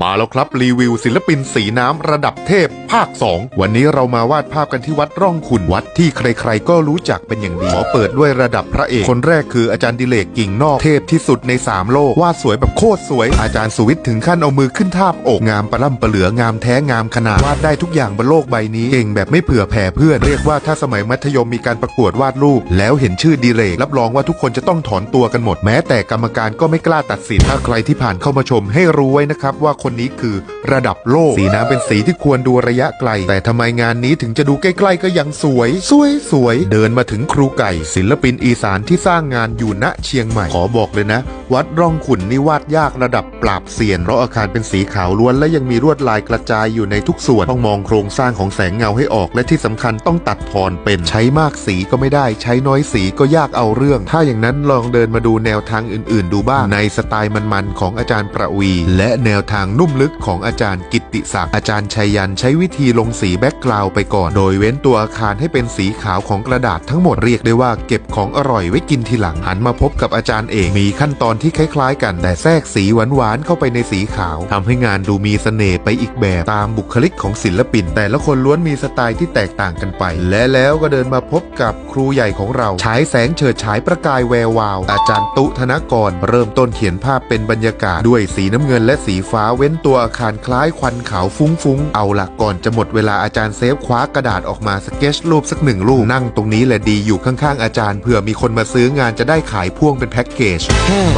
มาแล้วครับรีวิวศิลปินสีน้ำระดับเทพภาค 2 วันนี้เรามาวาดภาพกันที่วัดร่องขุนวัดที่ใครๆ ก็รู้จักเป็นอย่างดีขอเปิดด้วยระดับพระเอก คนแรกคืออาจารย์ดิเลกกิ่งนอกเทพที่สุดใน 3 โลกวาดสวยแบบโคตรสวย อาจารย์สุวิทย์ถึงขั้นเอามือขึ้นทาบอก งามประล่ำประเหลืองามแท้งามขนาดวาดได้ทุกอย่างบนโลกใบนี้เก่งแบบไม่เผื่อแผ่เพื่อนเรียกว่าถ้าสมัยมัธยมมีการประกวดวาดรูป แล้วเห็นชื่อดิเลกรับรองว่าทุกคนจะต้องถอนตัวกันหมดแม้แต่กรรมการก็ไม่กล้าตัดสินถ้าใครที่ผ่านเข้ามาชมให้รู้ไว้นะครับว่าคนนี้คือระดับโลก สีน้ำเป็นสีที่ควรดูระยะไกล แต่ทำไมงานนี้ถึงจะดูใกล้ๆก็ยังสวย สวยสวย เดินมาถึงครูไก่ ศิลปินอีสานที่สร้างงานอยู่ณเชียงใหม่ ขอบอกเลยนะ วัดร่องขุนนี่วาดยากระดับปราบเซียนเพราะอาคารเป็นสีขาวล้วนและยังมีลวดลายกระจายอยู่ในทุกส่วนต้องมองโครงสร้างของแสงเงาให้ออก และที่สำคัญต้องตัดทอนเป็นใช้มากสีก็ไม่ได้ ใช้น้อยสีก็ยากเอาเรื่อง ถ้าอย่างนั้นลองเดินมาดูแนวทางอื่น ๆ ดูบ้างในสไตล์มันๆของอาจารย์ประวี และแนวทางนุ่มลึกของอาจารย์กิติศักดิ์อาจารย์ชัยยันใช้วิธีลงสีแบ็กกราวไปก่อน โดยเว้นตัวอาคารให้เป็นสีขาวของกระดาษทั้งหมดเรียกได้ว่าเก็บของอร่อยไว้กินทีหลังหันมาพบกับอาจารย์เอกมีขั้นตอนที่คล้ายๆ กันแต่แทรกสีหวานๆเข้าไปในสีขาวทำให้งานดูมีเสน่ห์ไปอีกแบบตามบุคลิกของศิลปิน แต่ละคนล้วนมีสไตล์ที่แตกต่างกันไป และแล้วก็เดินมาพบกับครูใหญ่ของเราฉายแสงเฉิดฉายประกายแวววาว อาจารย์ตุธนกร เริ่มต้นเขียนภาพเป็นบรรยากาศด้วยสีน้ำเงินและสีฟ้าเว้นตัวอาคารคล้ายควันขาวฟุ้งๆ เอาละก่อนจะหมดเวลาอาจารย์เซฟคว้ากระดาษออกมาสเก็ตรูปสักหนึ่งรูปนั่งตรงนี้แหละดีอยู่ข้างๆอาจารย์เผื่อมีคนมาซื้องานจะได้ขายพ่วงเป็นแพ็กเกจ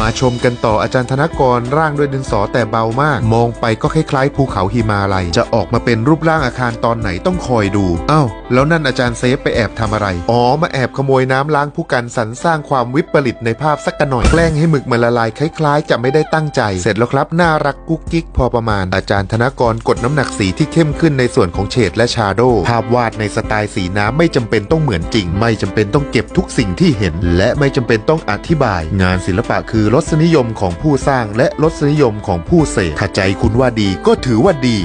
มาชมกันต่ออาจารย์ธนกรร่างด้วยดินสอแต่เบามาก มองไปก็คล้ายๆภูเขาหิมาลัย จะออกมาเป็นรูปร่างอาคารตอนไหนต้องคอยดูอ้าวแล้วนั่นอาจารย์เซฟไปแอบทำอะไรอ๋อมาแอบขโมยน้ำล้างผู้กันสรรสร้างความวิปริตในภาพสักกันหน่อยแกล้งให้หมึกมันละลายคล้าย ๆ จะไม่ได้ตั้งใจ เสร็จแล้วครับน่ารักกุ๊กกิ๊กพอประมาณ อาจารย์ธนกรกดน้ำหนักสีที่เข้มขึ้นในส่วนของเฉดและชาโดภาพวาดในสไตล์สีน้ำไม่จำเป็นต้องเหมือนจริง ไม่จำเป็นต้องเก็บทุกสิ่งที่เห็น และไม่จำเป็นต้องอธิบาย งานศิลปะคือรสนิยมของผู้สร้างและรสนิยมของผู้เสพถ้าใจคุณว่าดีก็ถือว่าดี